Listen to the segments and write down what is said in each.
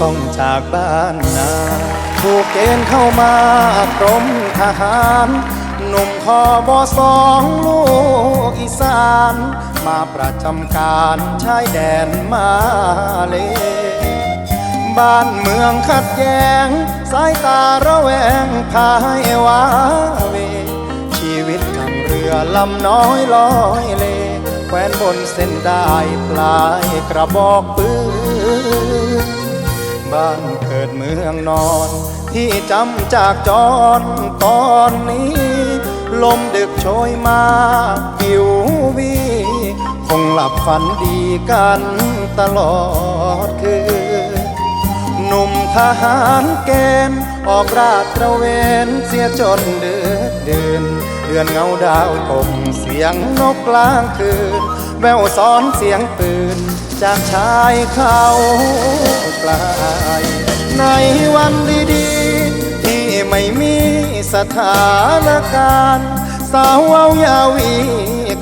จากบ้านนาถูกเกณฑ์เข้ามากรมทหารหนุ่มคอบอสองลูกอีสาน มาประจำการชายแดนมาเล บ้านเมืองขัดแย้ง สายตาระแวงพายว้าเว ชีวิตขังเรือลำน้อยลอยเลแควนบนเส้นได้ปลายกระบอกปืน บ้านเกิดเมืองนอน ที่จำจากจรตอนนี้ ลมดึกโชยมาปิววี คงหลับฝันดีกันตลอดคืนหนุ่มทหารเกณฑ์ออกราดตระเวนเสียจนเดือดเดือนเดือนเงาดาวตกเสียงนกกลางคืน แววซ้อนเสียงปืนจากชายเขา ในวันดีๆ ที่ไม่มีสถานการณ์ สาวเอายาวี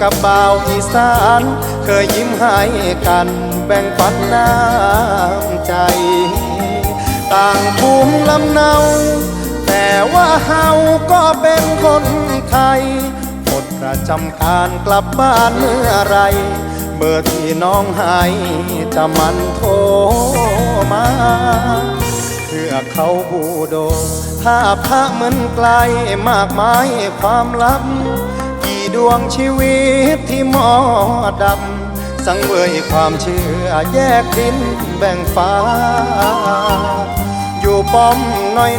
กับบ่าวอีสาน เคยยิ้มให้กันแบ่งปันน้ำใจ ต่างภูมิลำเนา แต่ว่าเฮาก็เป็นคนไทยหมดประจำการกลับบ้านเมื่อไรเบอร์ที่น้องให้จะมันโทรมา เพื่อเขาบูโดถ้าพระเหมือนไกลมากมายความลับ กี่ดวงชีวิตที่มอดำสังเวยความเชื่อแยกดินแบ่งฟ้า อยู่ป้อม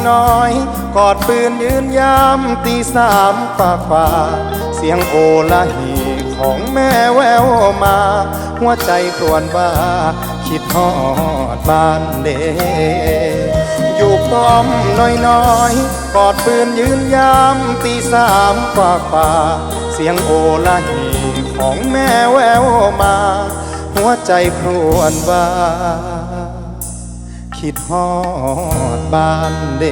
น้อยๆ กอดปืนยืนยามตีสามกว่ากว่าเสียงโอละหีของแม่แววมา หัวใจครวญว่า คิดฮอดบ้านเด อมน้อมน้อยๆกอดปืนยืนยามตีสามกว่ากว่า เสียงโอละหีของแม่แววมา หัวใจครวญว่าคิดฮอดบ้านเด